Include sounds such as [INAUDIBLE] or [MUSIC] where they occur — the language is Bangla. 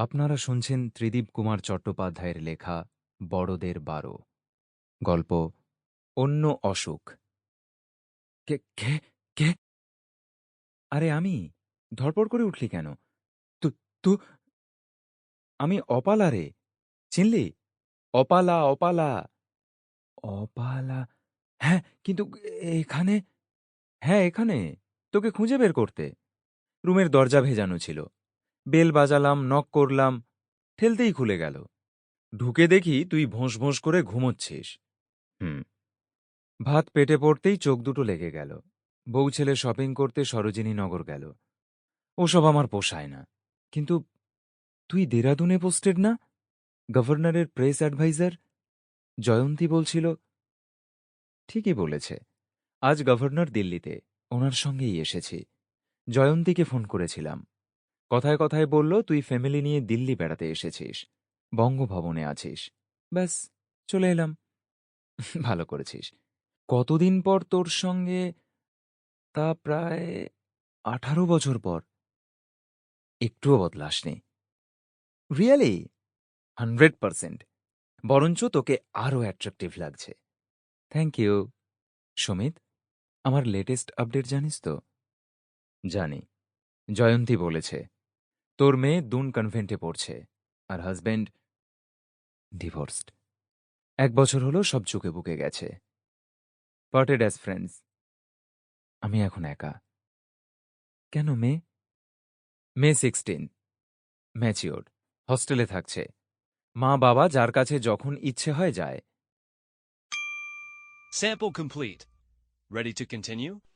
আপনারা শুনছেন ত্রিদীপ কুমার চট্টোপাধ্যায়ের লেখা বড়দের বারো। গল্প, অন্য অসুখ কে কে কে? আরে আমি? ধরপড় করে উঠলি কেন? তু তু, আমি অপালা রে। চিনলি? অপালা অপালা। অপালা? হ্যাঁ কিন্তু এখানে? হ্যাঁ এখানে। তোকে খুঁজে বের করতে। রুমের দরজা ভেজানো ছিল। বেল বাজালাম নক করলাম ঠেলতেই খুলে গেল। ঢুকে দেখি তুই ভোঁস ভোঁস করে ঘুমোচ্ছিস। হুম। ভাত পেটে পড়তেই চোখ দুটো লেগে গেল। বউ ছেলে শপিং করতে সরোজিনী নগর গেল। ওসব আমার পোষায় না। কিন্তু তুই দেরাদুনে পোস্টেড না? গভর্নরের প্রেস অ্যাডভাইজার? জয়ন্তী বলছিল ঠিকই বলেছে। আজ গভর্নর দিল্লিতে। ওনার সঙ্গেই এসেছি। জয়ন্তীকে ফোন করেছিলাম। কথায় কথায় বলল, তুই ফ্যামিলি নিয়ে দিল্লি বেড়াতে এসেছিস, বঙ্গভবনে আছিস। ব্যাস, চলে এলাম। [LAUGHS] ভালো করেছিস। কতদিন পর তোর সঙ্গে? তা প্রায় আঠারো বছর পর। একটুও বদলাসনি। রিয়েলি হান্ড্রেড পারসেন্ট বরঞ্চ তোকে আরও অ্যাট্রাকটিভ লাগছে। Thank you Samit. আমার লেটেস্ট আপডেট জানিস তো? জানি। জয়ন্তী বলেছে। তোর মেয়ে দুন কনভেন্টে পড়ছে আর হাজব্যান্ড ডিভোর্সড এক বছর হলো সব চুকে বুকে গেছে। পার্টেড অ্যাজ ফ্রেন্ডস আমি এখন একা। কেন মেয়ে? মে সিক্সটিন ম্যাচিওর হস্টেলে থাকছে। মা বাবা যার কাছে যখন ইচ্ছে হয় যায়। Sample complete. Ready to continue?